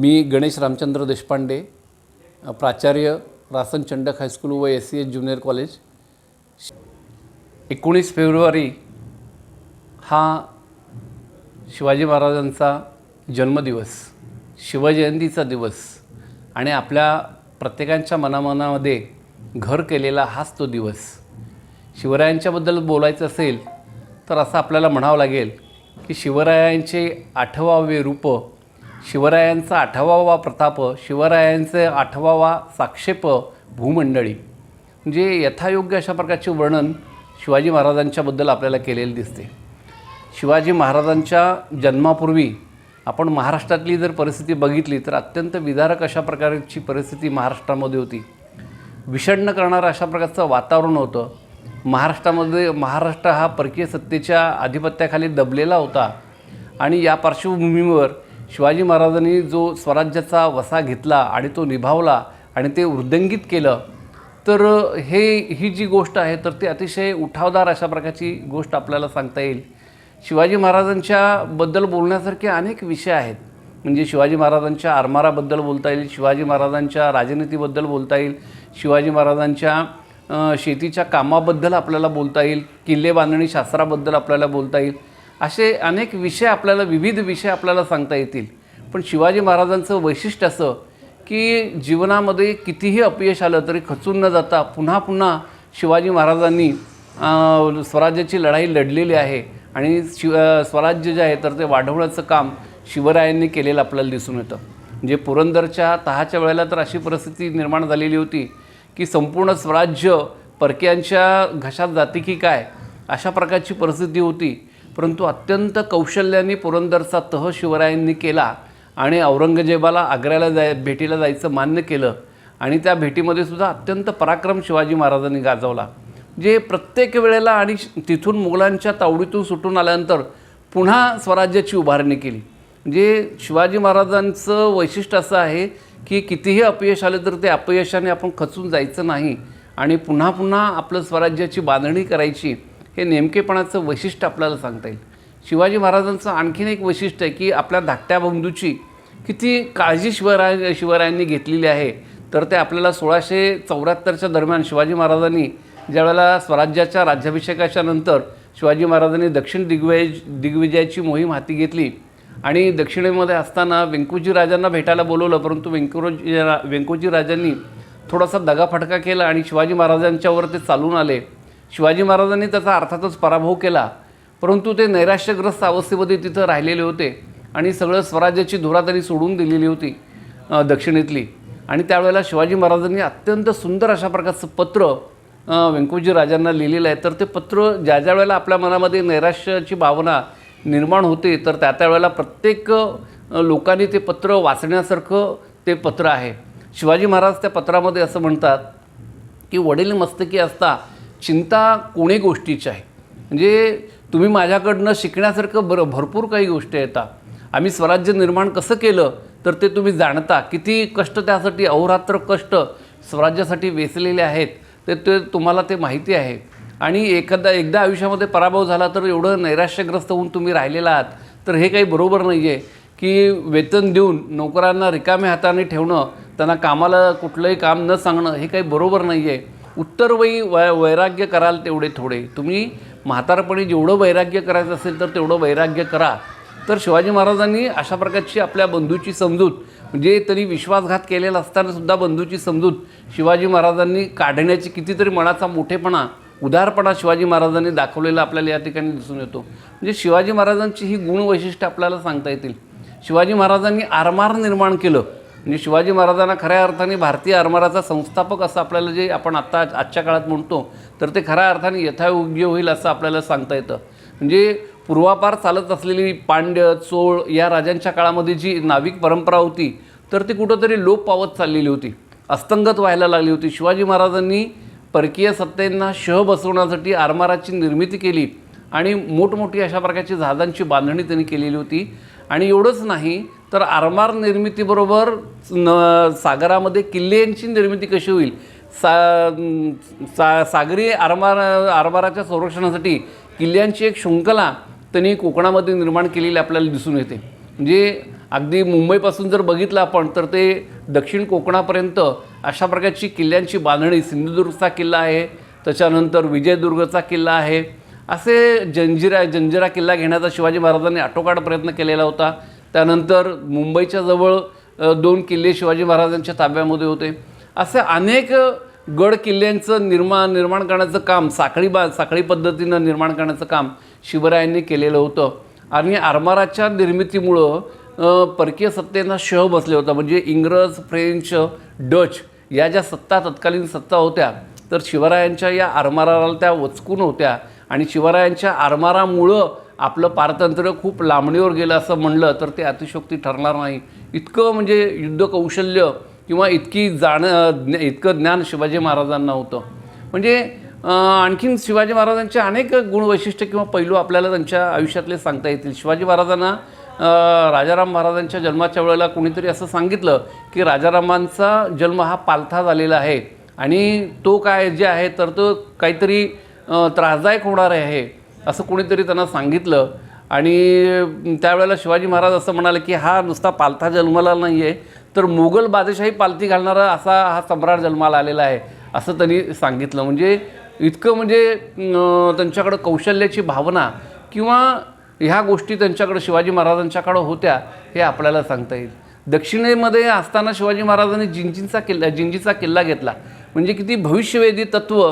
मी गणेश रामचंद्र देशपांडे प्राचार्य रासन चंडक हायस्कूल व S C S junior college. एकोणीस फेब्रुवारी हा शिवाजी महाराजांचा जन्मदिवस शिवजयंतीचा दिवस आणि आपल्या प्रत्येकांच्या मनामनामध्ये घर केलेला हाच तो दिवस. शिवरायांच्याबद्दल बोलायचं असेल तर असं आपल्याला म्हणावं लागेल की शिवरायांचे आठवावे रूप शिवरायांचा आठवावा प्रताप शिवरायांचे आठवावा साक्षेप भूमंडळी. म्हणजे यथायोग्य अशा प्रकारचे वर्णन शिवाजी महाराजांच्याबद्दल आपल्याला केलेले दिसते. शिवाजी महाराजांच्या जन्मापूर्वी आपण महाराष्ट्रातली जर परिस्थिती बघितली तर अत्यंत विदारक अशा प्रकारची परिस्थिती महाराष्ट्रामध्ये होती. विषण्ण करणारं अशा प्रकारचं वातावरण होतं. महाराष्ट्रामध्ये महाराष्ट्र हा परकीय सत्तेच्या आधिपत्याखाली दबलेला होता. आणि या पार्श्वभूमीवर शिवाजी महाराजांनी जो स्वराज्याचा वसा घेतला आणि तो निभावला आणि ते वृद्धंगित केलं तर हे ही जी गोष्ट आहे तर ती अतिशय उठावदार अशा प्रकारची गोष्ट आपल्याला सांगता येईल. शिवाजी महाराजांच्या बद्दल बोलण्यासारखे अनेक विषय आहेत. म्हणजे शिवाजी महाराजांच्या आरमाराबद्दल बोलता येईल शिवाजी महाराजांच्या राजनीतीबद्दल बोलता येईल शिवाजी महाराजांच्या शेतीच्या कामाबद्दल आपल्याला बोलता येईल किल्ले बांधणी शास्त्राबद्दल आपल्याला बोलता येईल. असे अनेक विषय आपल्याला विविध विषय आपल्याला सांगता येतील. पण शिवाजी महाराजांचं वैशिष्ट्य असं की जीवनामध्ये कितीही अपयश आलं तरी खचून न जाता पुन्हा पुन्हा शिवाजी महाराजांनी स्वराज्याची लढाई लढलेली आहे. आणि शिव स्वराज्य जे आहे तर ते वाढवण्याचं काम शिवरायांनी केलेलं आपल्याला दिसून येतं. म्हणजे पुरंदरच्या तहाच्या वेळेला तर अशी परिस्थिती निर्माण झालेली होती की संपूर्ण स्वराज्य परक्यांच्या घशात जाते की काय अशा प्रकारची परिस्थिती होती. परंतु अत्यंत कौशल्याने पुरंदरचा तह शिवरायांनी केला आणि औरंगजेबाला आग्र्याला जाय भेटीला जायचं मान्य केलं आणि त्या भेटीमध्ये सुद्धा अत्यंत पराक्रम शिवाजी महाराजांनी गाजवला. जे प्रत्येक वेळेला आणि तिथून मुघलांच्या तावडीतून सुटून आल्यानंतर पुन्हा स्वराज्याची उभारणी केली. म्हणजे शिवाजी महाराजांचं वैशिष्ट्य असं आहे की कितीही अपयश आलं तर ते अपयशाने आपण खचून जायचं नाही आणि पुन्हा पुन्हा आपलं स्वराज्याची बांधणी करायची. हे नेमकेपणाचं वैशिष्ट्य आपल्याला सांगता येईल. शिवाजी महाराजांचं आणखीन एक वैशिष्ट्य आहे की आपल्या धाकट्या बंधूची किती काळजी शिवराय शिवरायांनी घेतलेली आहे. तर ते आपल्याला सोळाशे चौऱ्याहत्तरच्या दरम्यान शिवाजी महाराजांनी ज्यावेळेला स्वराज्याच्या राज्याभिषेकाच्या नंतर शिवाजी महाराजांनी दक्षिण दिग्विज दिग्विजयाची मोहीम हाती घेतली आणि दक्षिणेमध्ये असताना व्यंकोजी राजांना भेटायला बोलवलं परंतु व्यंकोजी व्यंकोजी राजांनी थोडासा दगाफटका केला आणि शिवाजी महाराजांच्यावर ते चालून आले. शिवाजी महाराजांनी त्याचा अर्थातच पराभव केला परंतु ते नैराश्यग्रस्त अवस्थेमध्ये तिथं राहिलेले होते आणि सगळं स्वराज्याची धुरा त्यांनी सोडून दिलेली होती दक्षिणेतली. आणि त्यावेळेला शिवाजी महाराजांनी अत्यंत सुंदर अशा प्रकारचं पत्र अ, व्यंकोजी राजांना लिहिलेलं आहे. तर ते पत्र ज्या ज्या वेळेला आपल्या मनामध्ये नैराश्याची भावना निर्माण होते तर त्या त्या वेळेला प्रत्येक लोकांनी ते पत्र वाचण्यासारखं ते पत्र आहे. शिवाजी महाराज त्या पत्रामध्ये असं म्हणतात की वडील मस्तकी असता चिंता कोणी गोष्टीची आहे? म्हणजे तुम्ही माझ्याकडनं शिकण्यासारखं बरं भरपूर काही गोष्टी येतात आम्ही स्वराज्य निर्माण कसं केलं तर ते तुम्ही जाणता. किती कष्ट त्यासाठी अहोरात्र कष्ट स्वराज्यासाठी वेचलेले आहेत ते ते तुम्हाला ते माहिती आहे. आणि एखादा एकदा आयुष्यामध्ये पराभव झाला तर एवढं नैराश्यग्रस्त होऊन तुम्ही राहिलेला आहात तर हे काही बरोबर नाही आहे की वेतन देऊन नोकरांना रिकाम्या हाताने ठेवणं त्यांना कामाला कुठलंही काम न सांगणं हे काही बरोबर नाही आहे उत्तरवयी वै वैराग्य कराल तेवढे थोडे. तुम्ही म्हातारपणी जेवढं वैराग्य करायचं असेल तर तेवढं वैराग्य करा. तर शिवाजी महाराजांनी अशा प्रकारची आपल्या बंधूची समजूत म्हणजे तरी विश्वासघात केलेला असताना सुद्धा बंधूची समजूत शिवाजी महाराजांनी काढण्याची कितीतरी मनाचा मोठेपणा उदारपणा शिवाजी महाराजांनी दाखवलेला आपल्याला या ठिकाणी दिसून येतो. म्हणजे शिवाजी महाराजांची ही गुणवैशिष्ट्य आपल्याला सांगता येतील. शिवाजी महाराजांनी आरमार निर्माण केलं. म्हणजे शिवाजी महाराजांना खऱ्या अर्थाने भारतीय आरमाराचा संस्थापक असं आपल्याला जे आपण आत्ता आजच्या काळात म्हणतो तर ते खऱ्या अर्थाने यथायोग्य होईल असं आपल्याला सांगता येतं. म्हणजे पूर्वापार चालत असलेली पांड्य चोळ या राजांच्या काळामध्ये जी नाविक परंपरा होती तर ती कुठंतरी लोप पावत चाललेली होती. अस्तंगत व्हायला लागली होती. शिवाजी महाराजांनी परकीय सत्तेंना शह बसवण्यासाठी आरमाराची निर्मिती केली आणि मोठमोठी अशा प्रकारची जहाजांची बांधणी त्यांनी केलेली होती. आणि एवढंच नाही तर आरमार निर्मितीबरोबर न सागरामध्ये किल्ल्यांची निर्मिती कशी होईल? सा सा सागरी आरमार आरमाराच्या संरक्षणासाठी किल्ल्यांची एक शृंखला त्यांनी कोकणामध्ये निर्माण केलेली आपल्याला दिसून येते. म्हणजे अगदी मुंबईपासून जर बघितलं आपण तर ते दक्षिण कोकणापर्यंत अशा प्रकारची किल्ल्यांची बांधणी सिंधुदुर्गचा किल्ला आहे त्याच्यानंतर विजयदुर्गचा किल्ला आहे असे जंजिरा जंजिरा किल्ला घेण्याचा शिवाजी महाराजांनी आटोकाट प्रयत्न केलेला होता. त्यानंतर मुंबईच्या जवळ दोन किल्ले शिवाजी महाराजांच्या ताब्यामध्ये होते. असे अनेक गड किल्ल्यांचं निर्माण निर्माण करण्याचं काम साखळी बा साखळी पद्धतीनं निर्माण करण्याचं काम शिवरायांनी केलेलं होतं. आणि आरमाराच्या निर्मितीमुळं परकीय सत्तेना शह बसले होता. म्हणजे इंग्रज फ्रेंच डच या ज्या सत्ता तत्कालीन सत्ता होत्या तर शिवरायांच्या या आरमाराला त्या वचकून होत्या. आणि शिवरायांच्या आरमारामुळं आपलं पारतंत्र्य खूप लांबणीवर गेलं असं म्हणलं तर ते अतिशोक्ती ठरणार नाही. इतकं म्हणजे युद्ध कौशल्य किंवा इतकी जाण इतकं ज्ञान शिवाजी महाराजांना होतं. म्हणजे आणखीन शिवाजी महाराजांचे अनेक गुणवैशिष्ट्य किंवा पैलू आपल्याला त्यांच्या आयुष्यातले सांगता येतील. शिवाजी महाराजांना राजाराम महाराजांच्या जन्माच्या वेळेला कोणीतरी असं सांगितलं की राजारामांचा जन्म हा पालथा झालेला आहे आणि तो काय जे आहे तर तो काहीतरी त्रासदायक होणार आहे असं कोणीतरी त्यांना सांगितलं. आणि त्यावेळेला शिवाजी महाराज असं म्हणाले की हा नुसता पालथा जन्माला नाही आहे तर मोगल बादशाही पालथी घालणारा असा हा सम्राट जन्माला आलेला आहे असं त्यांनी सांगितलं. म्हणजे इतकं म्हणजे त्यांच्याकडं कौशल्याची भावना किंवा ह्या गोष्टी त्यांच्याकडं शिवाजी महाराजांच्याकडं होत्या हे आपल्याला सांगता येईल. दक्षिणेमध्ये असताना शिवाजी महाराजांनी जिंजीचा किल्ला जिंजीचा किल्ला घेतला. म्हणजे किती भविष्यवेधी तत्त्व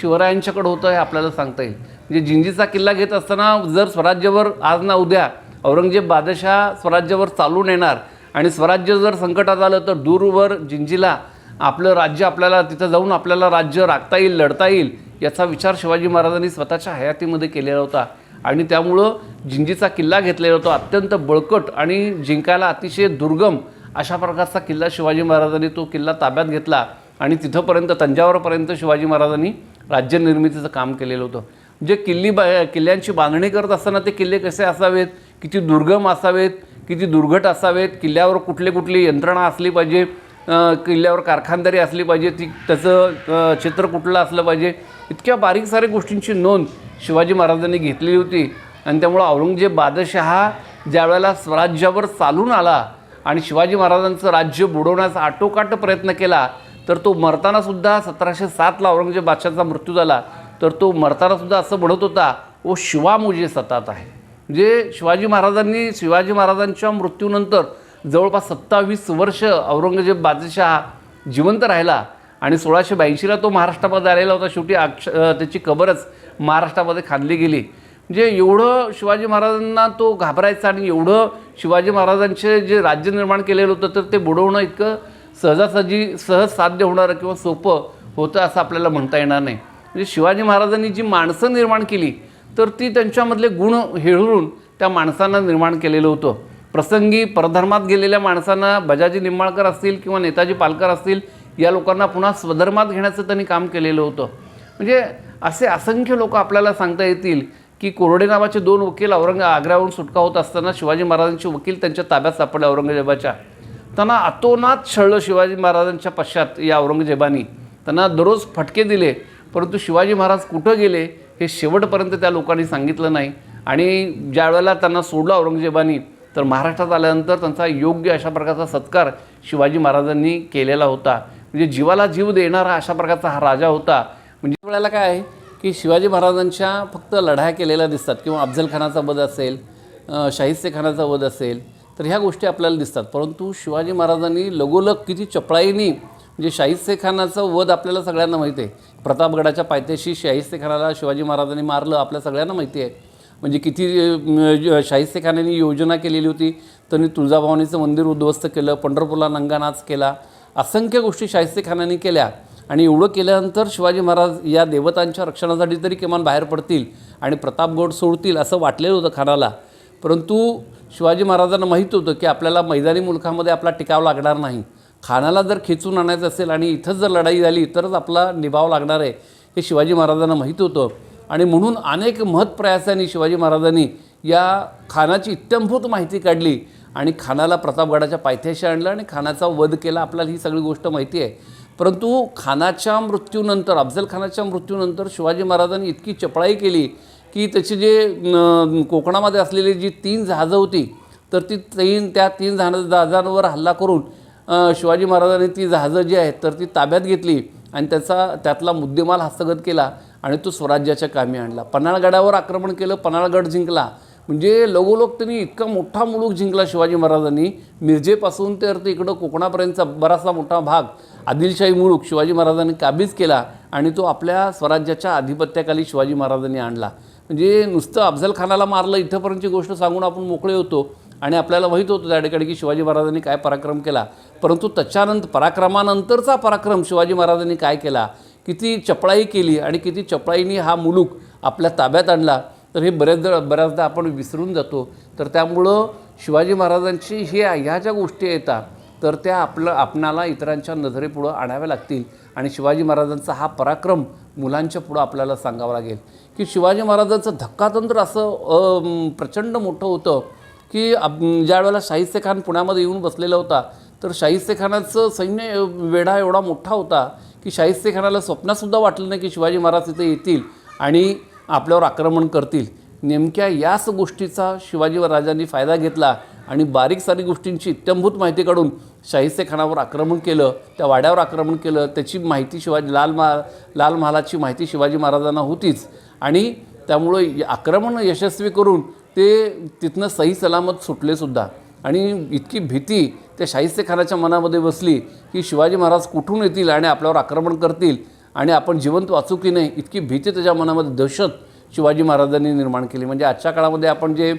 शिवरायांच्याकडं होतं हे आपल्याला सांगता येईल. म्हणजे जिंजीचा किल्ला घेत असताना जर स्वराज्यावर आज ना उद्या औरंगजेब बादशाह स्वराज्यावर चालून येणार आणि स्वराज्य जर संकटात आलं तर दूरवर जिंजीला आपलं राज्य आपल्याला तिथं जाऊन आपल्याला राज्य राखता येईल लढता येईल याचा विचार शिवाजी महाराजांनी स्वतःच्या हयातीमध्ये केलेला होता. आणि त्यामुळं जिंजीचा किल्ला घेतलेला होता. अत्यंत बळकट आणि जिंकायला अतिशय दुर्गम अशा प्रकारचा किल्ला शिवाजी महाराजांनी तो किल्ला ताब्यात घेतला. आणि तिथंपर्यंत तंजावरपर्यंत शिवाजी महाराजांनी राज्य निर्मितीचं काम केलेलं होतं. जे किल्ली बा किल्ल्यांची बांधणी करत असताना ते किल्ले कसे असावेत? किती दुर्गम असावेत? किती दुर्घट असावेत? किल्ल्यावर कुठले कुठली यंत्रणा असली पाहिजे? किल्ल्यावर कारखानदारी असली पाहिजे? ती त्याचं क्षेत्र कुठलं असलं पाहिजे? इतक्या बारीक साऱ्या गोष्टींची नोंद शिवाजी महाराजांनी घेतलेली होती. आणि त्यामुळं औरंगजेब बादशहा ज्या वेळेला स्वराज्यावर चालून आला आणि शिवाजी महाराजांचं राज्य बुडवण्याचा आटोकाट प्रयत्न केला तर तो मरतानासुद्धा सतराशे सातला औरंगजेब बादशाचा मृत्यू झाला तर तो मरतानासुद्धा असं म्हणत होता ओ शिवा मुझे सतात आहे. म्हणजे शिवाजी महाराजांनी शिवाजी महाराजांच्या मृत्यूनंतर जवळपास सत्तावीस वर्ष औरंगजेब बादशाह जिवंत राहिला आणि सोळाशे ब्याऐंशीला तो महाराष्ट्रामध्ये आलेला होता. शेवटी अक्ष त्याची कबरच महाराष्ट्रामध्ये खांदली गेली. म्हणजे एवढं शिवाजी महाराजांना तो घाबरायचा आणि एवढं शिवाजी महाराजांचे जे राज्य निर्माण केलेलं होतं तर ते बुडवणं इतकं सहजासहजी सहज साध्य होणारं किंवा सोपं होतं असं आपल्याला म्हणता येणार नाही. म्हणजे शिवाजी महाराजांनी जी माणसं निर्माण केली तर ती त्यांच्यामधले गुण हेळून त्या माणसांना निर्माण केलेलं होतं. प्रसंगी परधर्मात गेलेल्या माणसांना बजाजी निंबाळकर असतील किंवा नेताजी पालकर असतील या लोकांना पुन्हा स्वधर्मात घेण्याचं त्यांनी काम केलेलं होतं. म्हणजे असे असंख्य लोक आपल्याला सांगता येतील की कोरडे नावाचे दोन वकील औरंग आग्र्यावरून सुटका होत असताना शिवाजी महाराजांचे वकील त्यांच्या ताब्यात सापडले औरंगजेबाच्या. त्यांना अतोनात छळलं शिवाजी महाराजांच्या पश्चात या औरंगजेबानी. त्यांना दररोज फटके दिले परंतु शिवाजी महाराज कुठं गेले हे शेवटपर्यंत त्या लोकांनी सांगितलं नाही. आणि ज्या वेळेला त्यांना सोडलं औरंगजेबानी तर महाराष्ट्रात आल्यानंतर त्यांचा योग्य अशा प्रकारचा सत्कार शिवाजी महाराजांनी केलेला होता. म्हणजे जीवाला जीव देणारा अशा प्रकारचा हा राजा होता. म्हणजे वेळेला काय आहे की शिवाजी महाराजांच्या फक्त लढाया केलेल्या दिसतात किंवा अफजल खानाचा वध असेल शाहिस्ते खानाचा वध असेल तर ह्या गोष्टी आपल्याला दिसतात. परंतु शिवाजी महाराजांनी लगोलग किती चपळाईनी म्हणजे शाहिस्ते खानाचं वध आपल्याला सगळ्यांना माहिती आहे. प्रतापगडाच्या पायथ्याशी शाहिस्ते खानाला शिवाजी महाराजांनी मारलं आपल्या सगळ्यांना माहिती आहे. म्हणजे किती अ, शाहिस्ते खानाने योजना केलेली होती. त्यांनी तुळजाभवानीचं मंदिर उद्ध्वस्त केलं पंढरपूरला नंगानाच केला असंख्य गोष्टी शाहिस्ते खानाने केल्या. आणि एवढं केल्यानंतर शिवाजी महाराज या देवतांच्या रक्षणासाठी तरी किमान बाहेर पडतील आणि प्रतापगड सोडतील असं वाटलेलं होतं खानाला. परंतु शिवाजी महाराजांना माहीत होतं की आपल्याला मैदानी मुलखामध्ये आपला टिकाव लागणार नाही. खानाला जर खेचून आणायचं असेल आणि इथंच जर लढाई झाली तरच आपला निभाव लागणार आहे हे शिवाजी महाराजांना माहीत होतं. आणि म्हणून अनेक महत्प्रयासांनी शिवाजी महाराजांनी या खानाची इत्यंभूत माहिती काढली आणि खानाला प्रतापगडाच्या पायथ्याशी आणलं आणि खानाचा वध केला. आपल्याला ही सगळी गोष्ट माहिती आहे. परंतु खानाच्या मृत्यूनंतर अफजल खानाच्या मृत्यूनंतर शिवाजी महाराजांनी इतकी चपळाई केली की त्याची जे कोकणामध्ये असलेली जी तीन जहाजं होती तर ती तीन त्या तीन जहाज जहाजांवर हल्ला करून शिवाजी महाराजांनी ती जहाजं जी आहेत तर ती ताब्यात घेतली आणि त्याचा त्यातला मुद्देमाल हस्तगत केला आणि तो स्वराज्याच्या कामी आणला. पन्हाळगडावर आक्रमण केलं पन्हाळगड जिंकला. म्हणजे लगोलग त्यांनी इतका मोठा मुलूक जिंकला शिवाजी महाराजांनी. मिरजेपासून तर ते इकडं कोकणापर्यंतचा बराचसा मोठा भाग आदिलशाही मुलूक शिवाजी महाराजांनी काबीज केला आणि तो आपल्या स्वराज्याच्या अधिपत्याखाली शिवाजी महाराजांनी आणला. म्हणजे नुसतं अफजल खानाला मारलं इथंपर्यंतची गोष्ट सांगून आपण मोकळे होतो आणि आपल्याला माहीत होतं त्या ठिकाणी की शिवाजी महाराजांनी काय पराक्रम केला. परंतु त्याच्यानंतर पराक्रमानंतरचा पराक्रम शिवाजी महाराजांनी काय केला? किती चपळाई केली आणि किती चपळाईने हा मुलूक आपल्या ताब्यात आणला तर हे बऱ्याचदा बऱ्याचदा आपण विसरून जातो. तर त्यामुळं शिवाजी महाराजांची हे ह्या ज्या गोष्टी येतात तर त्या आपलं आपणाला इतरांच्या नजरेपुढं आणाव्या लागतील. आणि शिवाजी महाराजांचा हा पराक्रम मुलांच्या पुढं आपल्याला सांगावं लागेल की शिवाजी महाराजांचं धक्कातंत्र असं प्रचंड मोठं होतं की ज्या वेळेला शाहिस्ते खान पुण्यामध्ये येऊन बसलेला होता तर शाहिस्ते खानाचं सैन्य वेढा एवढा मोठा होता की शाहिस्ते खानाला स्वप्नातसुद्धा वाटलं नाही की शिवाजी महाराज तिथे येतील आणि आपल्यावर आक्रमण करतील. नेमक्या याच गोष्टीचा शिवाजी राजांनी फायदा घेतला आणि बारीक सारीक गोष्टींची इत्यंभूत माहिती काढून शाहिस्ते खानावर आक्रमण केलं त्या वाड्यावर आक्रमण केलं त्याची माहिती शिवाजी लाल महा लाल महालाची माहिती शिवाजी महाराजांना होतीच. आणि त्यामुळं य- आक्रमण यशस्वी करून ते तिथनं सही सलामत सुटलेसुद्धा आणि इतकी भीती त्या शाहिस्ते खानाच्या मनामध्ये बसली की शिवाजी महाराज कुठून येतील आणि आपल्यावर आक्रमण करतील आणि आपण जिवंत वाचू की नाही इतकी भीती त्याच्या मनामध्ये दहशत शिवाजी महाराजांनी निर्माण केली. म्हणजे आजच्या काळामध्ये आपण जे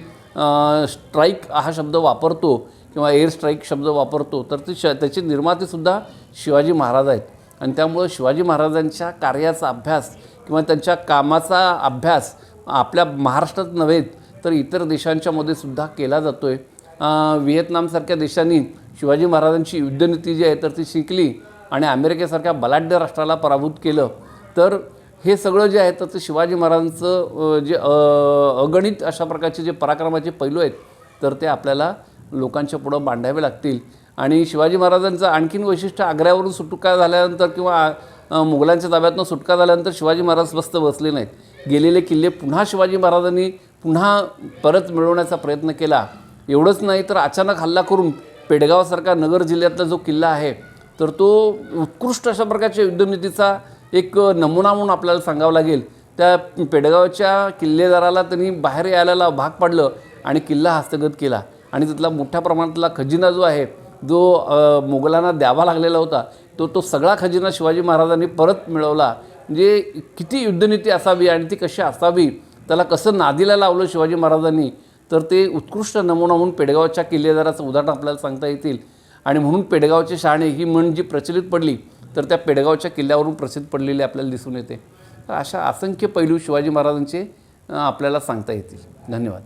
स्ट्राईक हा शब्द वापरतो किंवा एअर स्ट्राईक शब्द वापरतो तर ते श त्याचे निर्मातेसुद्धा शिवाजी महाराज आहेत. आणि त्यामुळं शिवाजी महाराजांच्या कार्याचा अभ्यास किंवा त्यांच्या कामाचा अभ्यास आपल्या महाराष्ट्रात नव्हे तर इतर देशांच्यामध्ये सुद्धा केला जातो आहे व्हिएतनामसारख्या देशांनी शिवाजी महाराजांची युद्धनीती जी आहे तर ती शिकली आणि अमेरिकेसारख्या बलाढ्य राष्ट्राला पराभूत केलं. तर हे सगळं जे आहे तर ते शिवाजी महाराजांचं जे अगणित अशा प्रकारचे जे पराक्रमाचे पैलू आहेत तर ते आपल्याला लोकांच्या पुढं मांडावे लागतील. आणि शिवाजी महाराजांचं आणखीन वैशिष्ट्य आग्र्यावरून सुटका झाल्यानंतर किंवा मुघलांच्या ताब्यातनं सुटका झाल्यानंतर शिवाजी महाराज स्वस्त बसले नाहीत. गेलेले किल्ले पुन्हा शिवाजी महाराजांनी पुन्हा परत मिळवण्याचा प्रयत्न केला. एवढंच नाही तर अचानक हल्ला करून पेडगावसारखा नगर जिल्ह्यातला जो किल्ला आहे तर तो उत्कृष्ट अशा प्रकारच्या युद्धनीतीचा एक नमुना म्हणून आपल्याला सांगावं लागेल. त्या पेडगावच्या किल्लेदाराला त्यांनी बाहेर यायला भाग पाडलं आणि किल्ला हस्तगत केला. आणि तिथला मोठ्या प्रमाणातला खजिना जो आहे जो मोगलांना मुघलांना द्यावा लागलेला होता तो तो सगळा खजिना शिवाजी महाराजांनी परत मिळवला. म्हणजे किती युद्धनीती असावी आणि ती कशी असावी त्याला कसं नादीला लावलं शिवाजी महाराजांनी तर ते उत्कृष्ट नमुना म्हणून पेडगावच्या किल्लेदाराचं उदाहरण आपल्याला सांगता येतील. आणि म्हणून पेडगावचे शहाणे ही म्हण जी प्रचलित पडली तर त्या पेडगावच्या किल्ल्यावरून प्रसिद्ध पडलेली आपल्याला दिसून येते. तर अशा असंख्य पैलू शिवाजी महाराजांचे आपल्याला सांगता येतील. धन्यवाद.